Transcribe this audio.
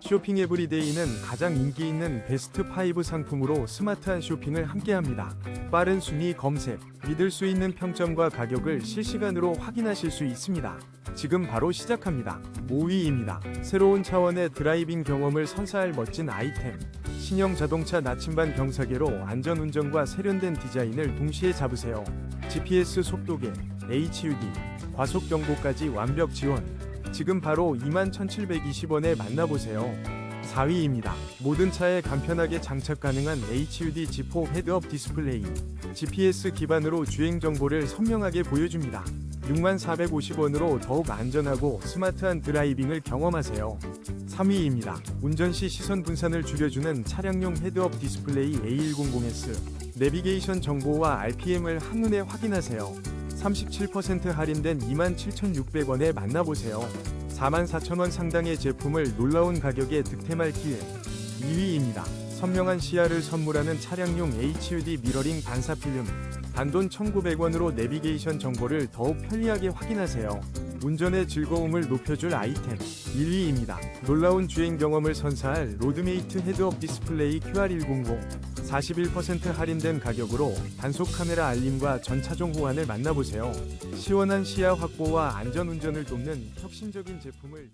쇼핑 에브리데이는 가장 인기 있는 베스트 5 상품으로 스마트한 쇼핑을 함께합니다. 빠른 순위 검색, 믿을 수 있는 평점과 가격을 실시간으로 확인하실 수 있습니다. 지금 바로 시작합니다. 5위입니다. 새로운 차원의 드라이빙 경험을 선사할 멋진 아이템. 신형 자동차 나침반 경사계로 안전운전과 세련된 디자인을 동시에 잡으세요. GPS 속도계, HUD, 과속 경보까지 완벽 지원. 지금 바로 21,720원에 만나보세요. 4위입니다. 모든 차에 간편하게 장착 가능한 HUD G4 헤드업 디스플레이. GPS 기반으로 주행 정보를 선명하게 보여줍니다. 6450원으로 더욱 안전하고 스마트한 드라이빙을 경험하세요. 3위입니다. 운전 시 시선 분산을 줄여주는 차량용 헤드업 디스플레이 A100S. 내비게이션 정보와 RPM을 한눈에 확인하세요. 37% 할인된 27,600원에 만나보세요. 44,000원 상당의 제품을 놀라운 가격에 득템할 기회. 2위입니다. 선명한 시야를 선물하는 차량용 HUD 미러링 반사 필름. 단돈 1,900원으로 내비게이션 정보를 더욱 편리하게 확인하세요. 운전의 즐거움을 높여줄 아이템 1위입니다. 놀라운 주행 경험을 선사할 로드메이트 헤드업 디스플레이 QR100 41% 할인된 가격으로 단속 카메라 알림과 전차종 호환을 만나보세요. 시원한 시야 확보와 안전 운전을 돕는 혁신적인 제품을